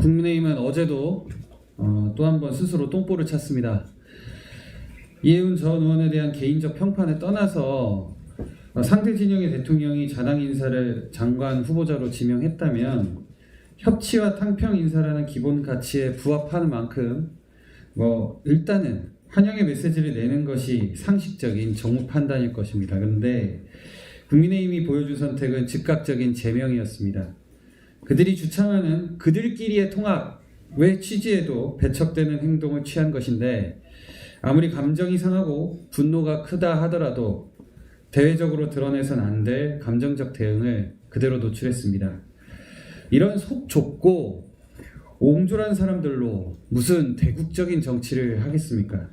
국민의힘은 어제도 어, 또 한 번 스스로 똥볼을 찼습니다. 이해운 전 의원에 대한 개인적 평판을 떠나서 어, 상대 진영의 대통령이 자당 인사를 장관 후보자로 지명했다면 협치와 탕평 인사라는 기본 가치에 부합하는 만큼 뭐 일단은 환영의 메시지를 내는 것이 상식적인 정무 판단일 것입니다. 그런데 국민의힘이 보여준 선택은 즉각적인 제명이었습니다. 그들이 주창하는 그들끼리의 통합의 취지에도 배척되는 행동을 취한 것인데 아무리 감정이 상하고 분노가 크다 하더라도 대외적으로 드러내선 안 될 감정적 대응을 그대로 노출했습니다. 이런 속 좁고 옹졸한 사람들로 무슨 대국적인 정치를 하겠습니까?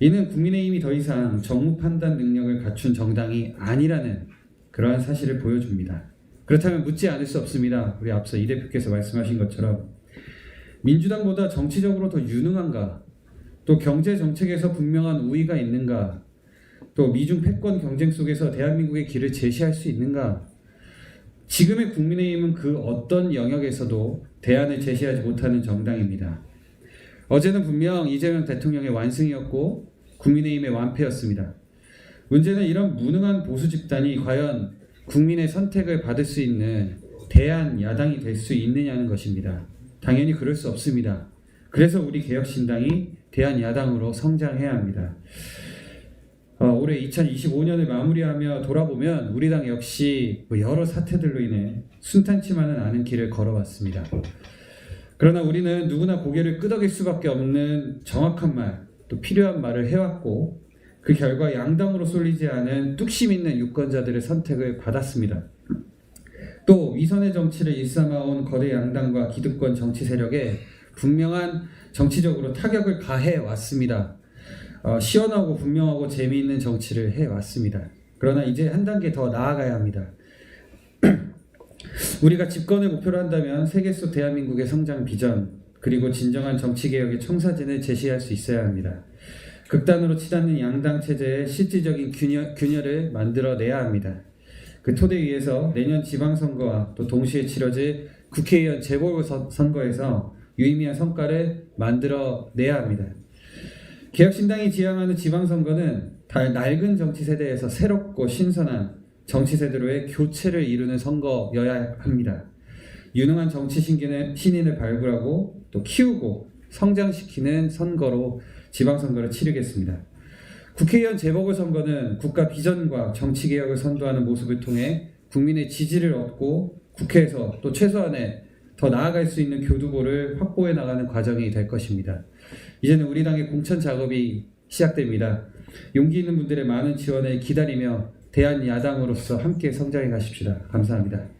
이는 국민의힘이 더 이상 정무 판단 능력을 갖춘 정당이 아니라는 그러한 사실을 보여줍니다. 그렇다면 묻지 않을 수 없습니다. 우리 앞서 이 대표께서 말씀하신 것처럼 민주당보다 정치적으로 더 유능한가? 또 경제 정책에서 분명한 우위가 있는가? 또 미중 패권 경쟁 속에서 대한민국의 길을 제시할 수 있는가? 지금의 국민의힘은 그 어떤 영역에서도 대안을 제시하지 못하는 정당입니다. 어제는 분명 이재명 대통령의 완승이었고 국민의힘의 완패였습니다. 문제는 이런 무능한 보수 집단이 과연 국민의 선택을 받을 수 있는 대한 야당이 될 수 있느냐는 것입니다. 당연히 그럴 수 없습니다. 그래서 우리 개혁신당이 대한 야당으로 성장해야 합니다. 어, 올해 2025년을 마무리하며 돌아보면 우리 당 역시 뭐 여러 사태들로 인해 순탄치만은 않은 길을 걸어왔습니다. 그러나 우리는 누구나 고개를 끄덕일 수밖에 없는 정확한 말, 또 필요한 말을 해왔고 그 결과 양당으로 쏠리지 않은 뚝심 있는 유권자들의 선택을 받았습니다. 또 위선의 정치를 일삼아온 거대 양당과 기득권 정치 세력에 분명한 정치적으로 타격을 가해 왔습니다. 어, 시원하고 분명하고 재미있는 정치를 해 왔습니다. 그러나 이제 한 단계 더 나아가야 합니다. 우리가 집권을 목표로 한다면 세계 속 대한민국의 성장 비전 그리고 진정한 정치 개혁의 청사진을 제시할 수 있어야 합니다. 극단으로 치닫는 양당 체제의 실질적인 균열, 균열을 만들어내야 합니다. 그 토대 위에서 내년 지방선거와 또 동시에 치러질 국회의원 재보궐선거에서 유의미한 성과를 만들어내야 합니다. 개혁신당이 지향하는 지방선거는 달 낡은 정치 세대에서 새롭고 신선한 정치 세대로의 교체를 이루는 선거여야 합니다. 유능한 정치 신인을 발굴하고 또 키우고 성장시키는 선거로 지방선거를 치르겠습니다. 국회의원 재보궐선거는 국가 비전과 정치 개혁을 선도하는 모습을 통해 국민의 지지를 얻고 국회에서 또 최소한의 더 나아갈 수 있는 교두보를 확보해 나가는 과정이 될 것입니다. 이제는 우리 당의 공천 작업이 시작됩니다. 용기 있는 분들의 많은 지원을 기다리며 대한 야당으로서 함께 성장해 가십시다. 감사합니다.